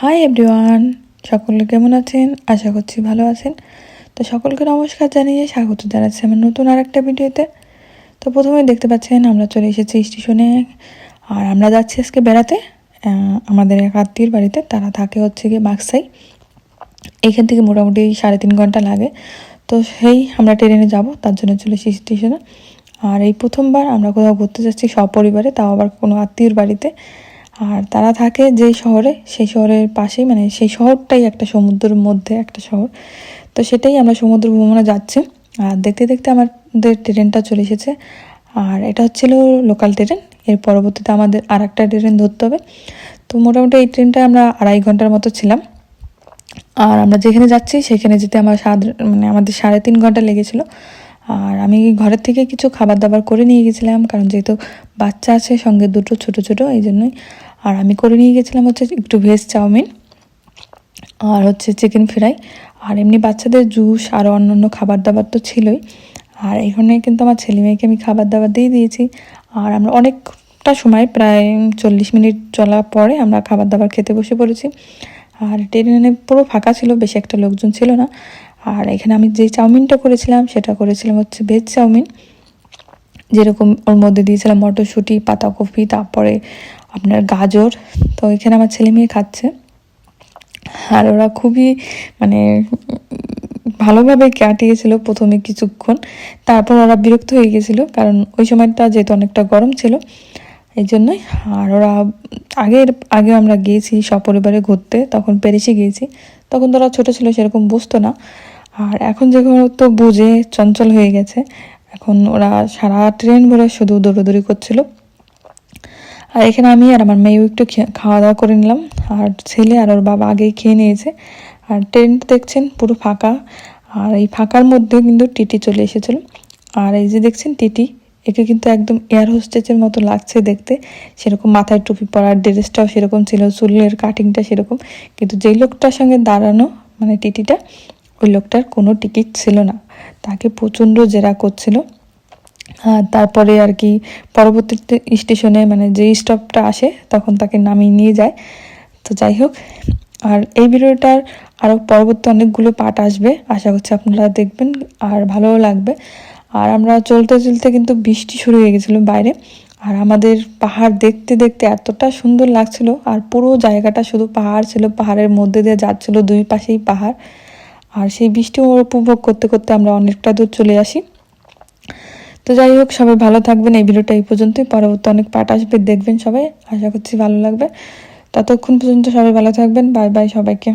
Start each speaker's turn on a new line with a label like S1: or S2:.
S1: Hi everyone সকলে কেমন আছেন? আশা করছি ভালো আছেন। তো সকলকে নমস্কার জানিয়ে স্বাগত জানাচ্ছি আমার নতুন আর একটা ভিডিওতে। তো প্রথমে দেখতে পাচ্ছেন, আমরা চলে এসেছি স্টেশনে। আর আমরা যাচ্ছি আজকে বেড়াতে। আমাদের এক আত্মীয়র বাড়িতে, তারা থাকে হচ্ছে গিয়ে বাক্সাই। এখান থেকে মোটামুটি সাড়ে তিন ঘণ্টা লাগে। তো সেই আমরা ট্রেনে যাব, তার জন্য চলে এসেছি স্টেশনে। আর এই প্রথমবার আমরা কোথাও ঘুরতে যাচ্ছি সপরিবারে, তাও আবার কোনো আত্মীয়র বাড়িতে। আর তারা থাকে যেই শহরে, সেই শহরের পাশেই মানে সেই শহরটাই একটা সমুদ্রের মধ্যে একটা শহর। তো সেটাই আমরা সমুদ্র ভ্রমণে যাচ্ছি। আর দেখতে দেখতে আমাদের ট্রেনটা চলে এসেছে। আর এটা হচ্ছিল লোকাল ট্রেন এর পরবর্তীতে আমাদের আর একটা ট্রেন ধরতে হবে। তো মোটামুটি এই ট্রেনটায় আমরা আড়াই ঘণ্টার মতো ছিলাম। আর আমরা যেখানে যাচ্ছি, সেখানে যেতে আমার সাত মানে আমাদের সাড়ে তিন ঘণ্টা লেগেছিল। আর আমি ঘরের থেকে কিছু খাবার দাবার করে নিয়ে গেছিলাম, কারণ যেহেতু বাচ্চা আছে, সঙ্গে দুটো ছোট ছোট, এই জন্যই। আর আমি করে নিয়ে গেছিলাম হচ্ছে একটু ভেজ চাউমিন আর হচ্ছে চিকেন ফ্রাই আর এমনি বাচ্চাদের জুস আর অন্যান্য খাবার দাবার তো ছিলই। আর এখানে কিন্তু আমার ছেলে মেয়েকে আমি খাবার দাবার দিয়ে দিয়েছি। আর আমরা অনেকটা সময়, প্রায় চল্লিশ মিনিট চলার পরে আমরা খাবার দাবার খেতে বসে পড়েছি। আর ট্রেনে পুরো ফাঁকা ছিল, বেশি একটা লোকজন ছিল না। আর এখানে আমি যে চাউমিনটা করেছিলাম, সেটা করেছিলাম হচ্ছে ভেজ চাউমিন। যেরকম ওর মধ্যে দিয়েছিলাম মটরশুঁটি, পাতাকপি, তারপরে আপনার গাজর। তো এখানে আমার ছেলে মেয়ে খাচ্ছে। আর ওরা খুবই মানে ভালোভাবে কাটিয়েছিল প্রথমে কিছুক্ষণ। তারপর ওরা বিরক্ত হয়ে গেছিল, কারণ ওই সময়টা যেহেতু অনেকটা গরম ছিল, এই জন্যই। আর ওরা আগের আগে আমরা গিয়েছি সপরিবারে ঘুরতে, তখন প্যারিসে গিয়েছি। তখন তো ওরা ছোটো ছিল, সেরকম বুঝতো না। আর এখন যেগুলো তো বুঝে চঞ্চল হয়ে গেছে। এখন ওরা সারা ট্রেন ভরে শুধু দৌড়োদৌড়ি করছিল। আর এখানে আমি আর আমার মেয়েও একটু খাওয়া দাওয়া করে নিলাম। আর ছেলে আর ওর বাবা আগেই খেয়ে নিয়েছে। আর ট্রেন দেখছেন পুরো ফাঁকা। আর এই ফাঁকার মধ্যে কিন্তু টিটি চলে এসেছিল। আর এই যে দেখছেন টিটি, একে কিন্তু একদম এয়ার হোস্টেজের মতো লাগছে দেখতে। সেরকম মাথায় টুপি পরার ড্রেসটাও সেরকম ছিল, চুলের কাটিংটা সেরকম। কিন্তু যেই লোকটার সঙ্গে দাঁড়ানো মানে টিটিটা ওই লোকটার কোনো টিকিট ছিল না। তাকে প্রচণ্ড জেরা করছিল। তারপরে আর কি পরবর্তীতে স্টেশনে মানে যে স্টপটা আসে, তখন তাকে নামিয়ে নিয়ে যায়। তো যাই হোক, আর এই ভিডিওটার আরও পরবর্তী অনেকগুলো পার্ট আসবে। আশা করছি আপনারা দেখবেন আর ভালোও লাগবে। আর আমরা চলতে চলতে কিন্তু বৃষ্টি শুরু হয়ে গেছিল বাইরে। আর আমাদের পাহাড় দেখতে দেখতে এতটা সুন্দর লাগছিল। আর পুরো জায়গাটা শুধু পাহাড় ছিল, পাহাড়ের মধ্যে দিয়ে যাচ্ছিল দুই পাশেই পাহাড়। আর সেই বৃষ্টি উপভোগ করতে করতে আমরা অনেকটা দূর চলে আসি। তো যাই হোক, সবাই ভালো থাকবেন। এই ভিডিওটা এই পর্যন্তই। পরবর্তী অনেক পার্ট আসবে, দেখবেন সবাই। আশা করছি ভালো লাগবে। ততক্ষণ পর্যন্ত সবাই ভালো থাকবেন। বাই বাই সবাইকে।